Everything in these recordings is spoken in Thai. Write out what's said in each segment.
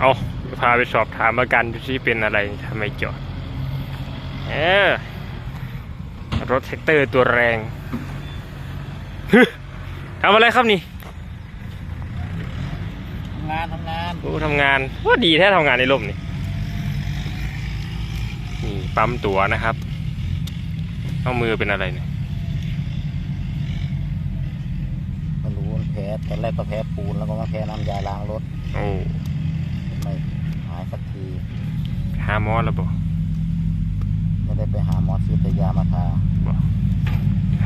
เอาพาไปสอบถามอาการดูซิเป็นอะไรทำไมจอด เออ รถแท็กเตอร์ตัวแรงทำอะไรครับนี่ทำงานทำงานโอ้ทำงานว่าดีแท้ทำงานในร่มนี่นี่ปั๊มตั๋วนะครับเอามือเป็นอะไรเนี่ยมันรู้มันแพ้ตอนแรกก็แพ้ปูนแล้วก็มาแพ้น้ำยาล้างรถ โอ้ ไม่หายสักทีหาหมอแล้วบอกไม่ได้ไปหาหมอซื้อแต่ยามาทาบอก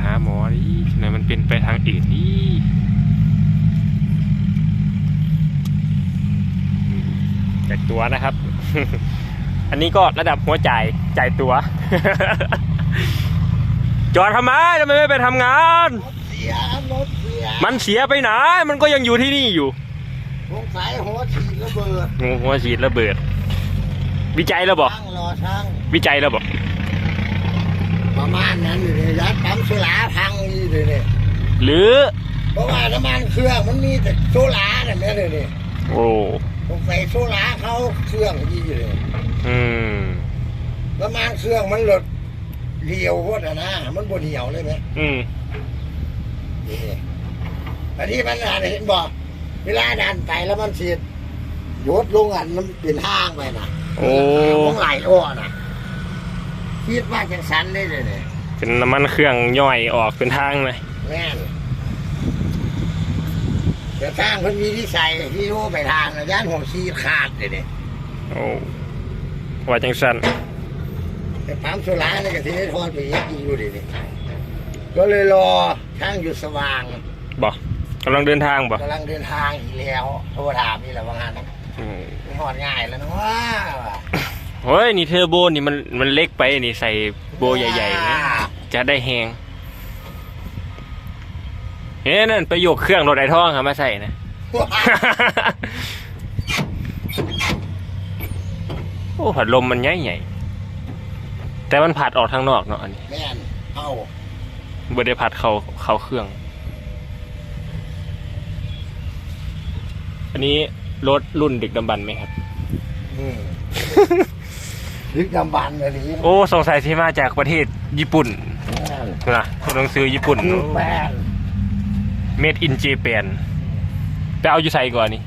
หาหมอดิทำไมมันเป็นไปทางอื่นนี่จากตัวนะครับ อันนี้ก็ระดับหัวใจายจ่ายตัว จอดทำไมทำไมไม่ไปทำงานเสียรถเสีย มันเสียไปไหน มันก็ยังอยู่ที่นี่อยู่ สงสัยหัวฉีดระเบิดงูหัวฉีดระเบิด วิจัยแล้วบอกช่างรอช่างวิจัยแล้วบอกประมาณนั้นอยู่เลยยัดปั๊มโซลาพังอยู่เลยเนี่ยหรือ เพราะว่าน้ำมันเครื่องมันมีแต่โซลาเนี่ยแม่เลยเนี่ยโอ้สงสัยโซลาเขาเครื่องยี่เลยอืมน้ำมันเครื่องมันหลดเดียวพวดอะนะมันบนเหี่ยวเลยไหมอืมนี่อันนี้มันอ่านเห็นบอก เวลาดันไปแล้วมันเสียดยดลงอันมันเป็นห้างไปนะโอ้ต้องไหลอ้อนะคิดว่าจังสันได้เลยเนี่ยเป็นน้ำมันเครื่องย่อยออกเป็นทางเลยแม่นแต่ทางเพิ่นมีที่ใส่ที่โอ้ไปทางนะย่านหัวชีขาดเลยเนี่ยโอ้ว่าจังสันแต่ปั๊มโซล่าเนี่ยก็ที่ได้ทอดไปเยอะอยู่ดิเนี่ยก็เลยรอช่างหยุดสว่างบอ กกำลังเดินทางบอกกำลังเดินทางอีกแล้วโทรถามนี่แหละว่างานไม่หอดง่ายแล้วนะว่าว่ะเฮ้ยนี่เทอร์โบนี่มันมันเล็กไปนี่ใส่โบใหญ่ๆนะจะได้แหงเฮ้ยนั่นไปโยกเครื่องรถไอท่องครับมาใส่นะโอ้ผัดลมมันใหญ่ใหญ่ๆแต่มันผัดออกทางนอกเนาะอันนี้แม่นเอาบ่ได้ผัดเขาเขาเครื่อง อันนี้รถรุ่นดึกดำบรรพ์ไหมครับอืมลึกดำบันเลยนี่โอ้สงสัยที่มาจากประเทศญี่ปุ่นแม่นนะตัวหนังสือญี่ปุ่น คือแปนเมดอินเจแปนไปเอาอยู่ใส่ก่อนนี่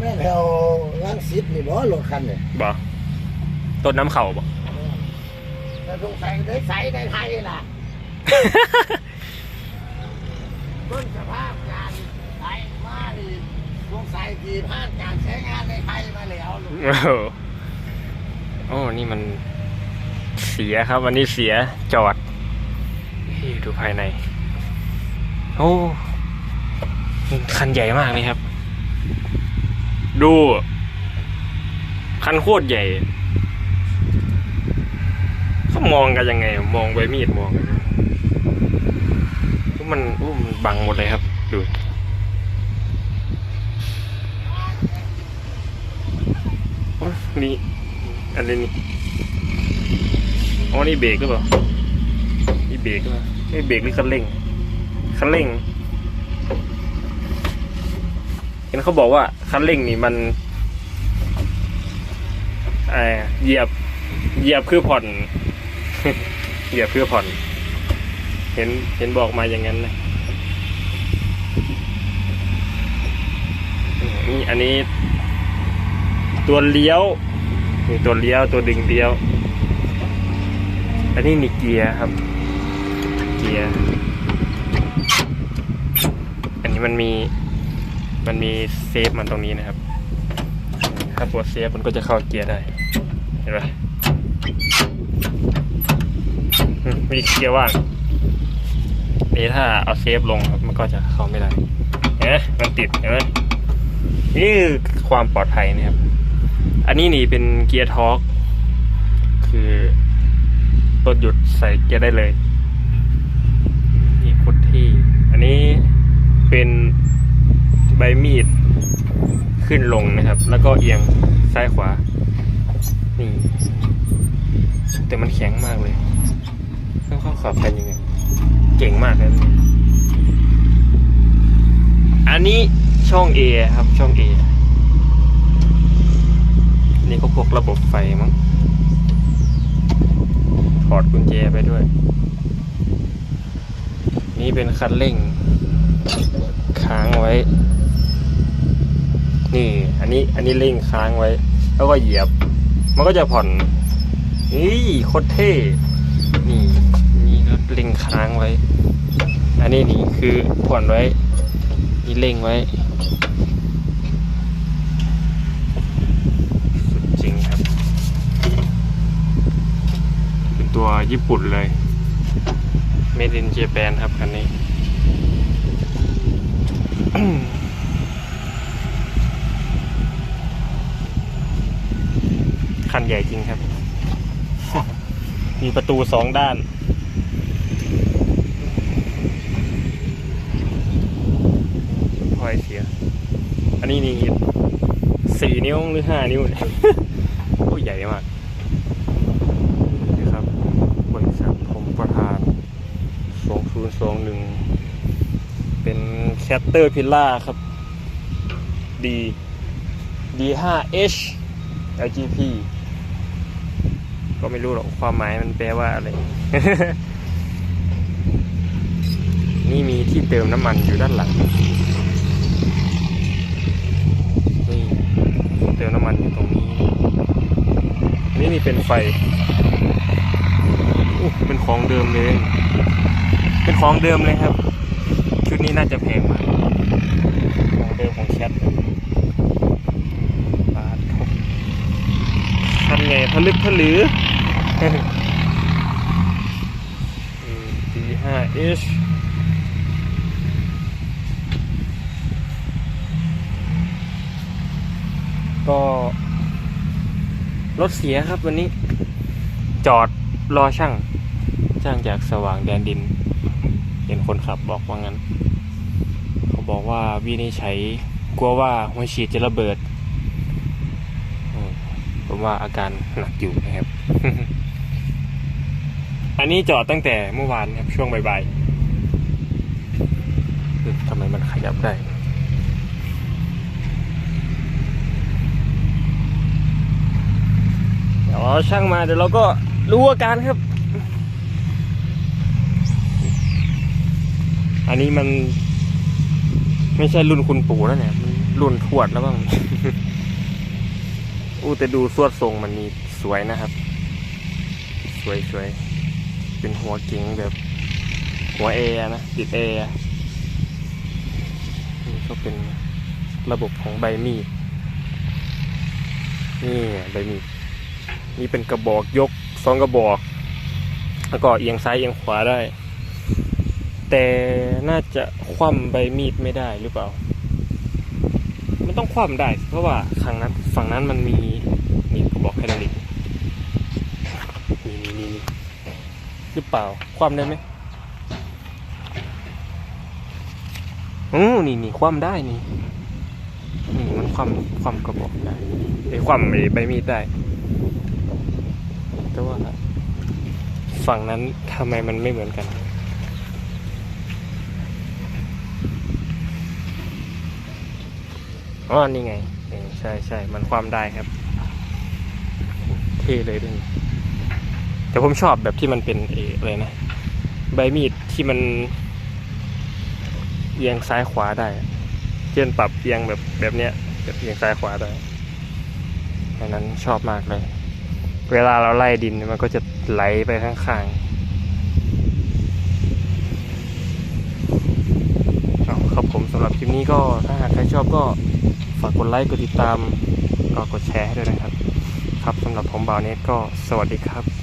แม่นแถวลังสิตนี่บ่รถคันเนี่ยบ่ต้นน้ำเข่าบ่ แต่สงสัยได้ใส่ในไทยล่ะต้นสภาพการใช้มาดี สงสัยกี่ผ่านการใช้งานในไทยมาแล้วลูกโอ้โหโอ้นี่มันเสียครับ วันนี้เสียจอดเฮ้ยดูภายใน โอ้คันใหญ่มากเลยครับ ดู คันโคตรใหญ่เขามองกันยังไง มองใบมีดมองกันมันโอ้มันบังหมดเลยครับ ดู โอ้ นี่อะไรนี่อ๋อนี่เบรกหรือเปล่านี่เบรกหรือเปล่านี่เบรกหรือคันเร่งคันเร่ง เห็นเขาบอกว่าคันเร่งนี่มันเอ่อเหยียบเหยียบคือผ่อนเหยียบคือผ่อน เห็นเห็นบอกมาอย่างนั้นนะนี่อันนี้ ตัวเลี้ยว นี่ตัวเลี้ยวตัวดึงเลี้ยว อันนี้นี่เกียร์ครับ เกียร์ อันนี้มันมีมันมีเซฟมันตรงนี้นะครับ ถ้าปวดเซฟมันก็จะเข้าเกียร์ได้ เห็นไหมมีเกียร์ว่างนี่ถ้าเอาเซฟลงครับมันก็จะเข้าไม่ได้เห็นไหมมันติดเห็นไหมนี่คือความปลอดภัยนะครับ อันนี้นี่เป็นเกียร์ทอร์กคือรถหยุดใส่เกียร์ได้เลย นี่โคตรที่ อันนี้เป็นใบมีดขึ้นลงนะครับ แล้วก็เอียงซ้ายขวา นี่ แต่มันแข็งมากเลยต้องเข้าขับกันยังไง เก่งมากเลยอันนี้ช่อง A ครับช่อง A นี่ก็พวกระบบไฟมั้ง ถอดกุญแจไปด้วย นี่เป็นคันเร่ง ค้างไว้ นี่ อันนี้ อันนี้เร่งค้างไว้ แล้วก็เหยียบ มันก็จะผ่อน นี่โคตรเท่ นี่นี่ก็เร่งค้างไว้ อันนี้นี่คือผ่อนไว้ นี่เร่งไว้ สุดจริงครับ เป็นตัว ญี่ปุ่นเลย Made in Japan ครับคันนี้ คันใหญ่จริงครับ มีประตูสองด้านพอยเสีย อันนี้นี่สี่นิ้วหรือห้านิ้ว โอ้ใหญ่มากนี่ครับ บริษัทผมประธานสองศูนย์ สองหนึ่งเป็นแคตเตอร์พิลล่าครับ D D5H LGP ก็ไม่รู้หรอกความหมายมันแปลว่าอะไร นี่มีที่เติมน้ำมันอยู่ด้านหลัง นี่เติมน้ำมันอยู่ตรงนี้ นี่นี่เป็นไฟอู้เป็นของเดิมเลย เป็นของเดิมเลยครับ ชุดนี้น่าจะแพงมากของเดิมของแชทบาทครับทันไงทะลึกทะลือดีห้า h ก็รถเสียครับวันนี้ จอดรอช่าง ช่างจากสว่างแดนดิน เห็นคนขับบอกว่างั้น เขาบอกว่าวินิจฉัยกลัวว่าหัวฉีดจะระเบิดผมว่าอาการหนักอยู่นะครับ อันนี้จอดตั้งแต่เมื่อวานครับช่วงบ่ายๆทำไมมันขยับได้เดี๋ยวเอช่างมาเดี๋ยวเราก็รู้อาการครับ อันนี้มัน ไม่ใช่รุ่นคุณปู่แล้วเนี่ยมันรุ่นทวดแล้วบ้างอู้แต่ดูสวดทรงมันนี่สวยนะครับ สวยสวยเป็นหัวเก๋งแบบ หัวเอนะติดเอนี่ก็เป็นระบบของใบมีดนี่ใบมีดนี่เป็นกระบอกยกสองกระบอก แล้วก็เอียงซ้ายเอียงขวาได้ แต่น่าจะคว่ำใบมีดไม่ได้หรือเปล่า มันต้องคว่ำได้ เพราะว่าฝั่งนั้นฝั่งนั้นมันมีนี่กระบอกไฮดรอลิกนี่นี่นี่หรือเปล่า คว่ำได้ไหมโอ้นี่นี่คว่ำได้นี่นี่มันคว่ำคว่ำกระบอกได้ไอ้คว่ำไอ้ใบมีดได้ แต่ว่าฝั่งนั้นทำไมมันไม่เหมือนกัน อ๋อ นี่ไงใช่ใช่มันความได้ครับเท่เลยด้วยแต่ผมชอบแบบที่มันเป็นเอออะไรนะ ใบมีดที่มันเอียงซ้ายขวาได้เช่นปรับเอียงแบบแบบเนี้ยแบบเอียงซ้ายขวาได้อันนั้นชอบมากเลย เวลาเราไล่ดินมันก็จะไหลไปข้างๆเอาครับผมสำหรับคลิปนี้ก็ถ้าหากใครชอบก็ ฝากกดไลค์กดติดตามก็กดแชร์ให้ด้วยนะครับ ครับสำหรับผมบ่าวเนตก็สวัสดีครับ